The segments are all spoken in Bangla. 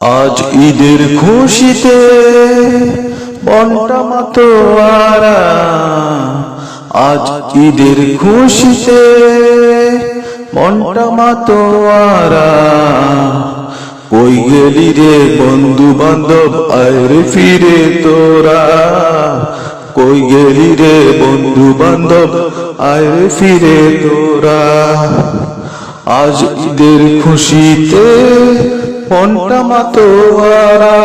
আজ ঈদের খুশিতে বন্টা মাতোয়ারা। আজ ঈদের খুশিতে বন্টা মাতোয়ারা। কই গেলি রে বন্ধু বান্ধব আয় ফিরে তোরা। কই গেলি রে বন্ধু বান্ধব আয় ফিরে তোরা। আজ ঈদের খুশিতে মনটা মাতোয়ারা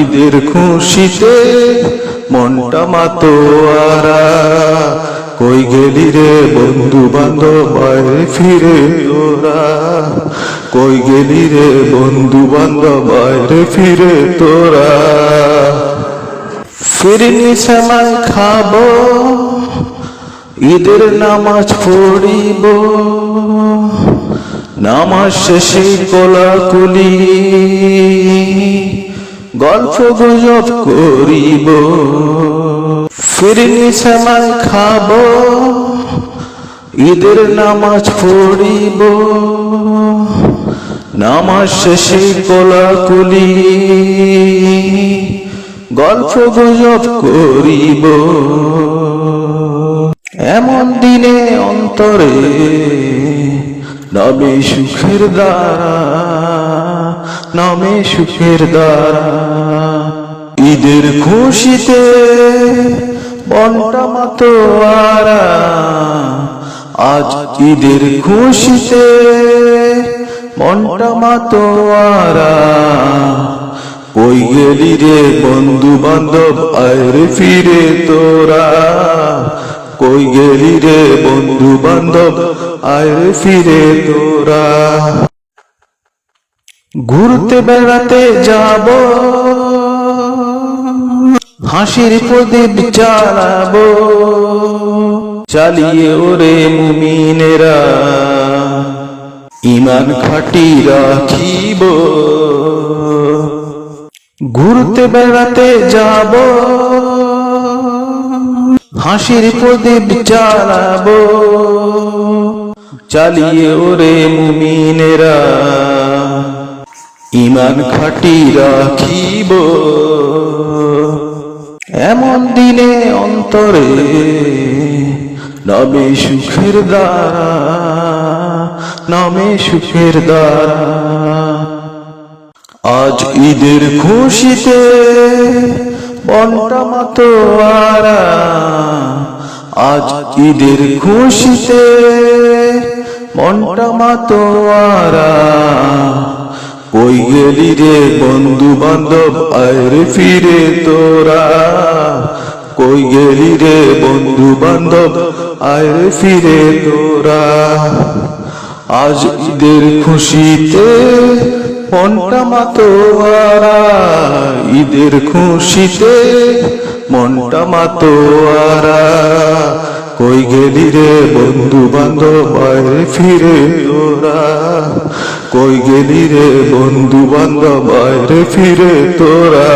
ঈদের খুশিতে মনটা মাতোয়ারা কই গেলি রে বন্ধু বান্ধব ফিরে তোরা। কই গেলি রে বন্ধু বান্ধব ফিরে তোরা। ফিরনি সময় খাব, ঈদের নামাজ পড়িব। নামাজ শেষে কোলাকুলি। গল্প গুজব করিব। ফিরনি সময় খাব। ঈদের নামাজ পড়িব। নামাজ শেষে কোলাকুলি। গল্প গুজব করিব। এমন দিনে অন্তরে নবে সুখের দ্বারা, নামে সুখের দ্বারা। ঈদের খুশিতে বন্টা মাতোয়ারা আজ ঈদের খুশিতে মনটা মাতোয়ারা কই গেলি রে বন্ধু বান্ধব আয় ফিরে তোরা? কই গেলি রে বন্ধু বান্ধব? আয় ফিরে তোরা। ঘুরতে বেড়াতে যাব। হাসির প্রদীপ চালাবো চালিয়ে ওরে মুমিনেরা। ইমান খাটি রাখিব। ঘুরতে বেড়াতে যাব। হাসির প্রদীপ চালাবো। চালিয়ে ওরে মুমিনেরা ইমান খাটি রাখিব। এমন দিনে অন্তরে নবে সুখের দ্বারা, নামে সুখের দ্বারা। আজ ঈদের খুশিতে বন্টা মাতোয়ারা, আজ ঈদের খুশিতে মনটা মাতোয়ারা। কই গেলি রে বন্ধু বান্ধব আয় রে ফিরে তোরা। কই গেলি রে বন্ধু বান্ধব আয় রে ফিরে তোরা। আজ ঈদের খুশিতে মনটা মাতোয়ারা ঈদের খুশিতে মনটা মাতোয়ারা কই গেলি রে বন্ধু বান্ধব ফিরে তোরা। কই গেলি রে বন্ধু বান্ধব ফিরে তোরা।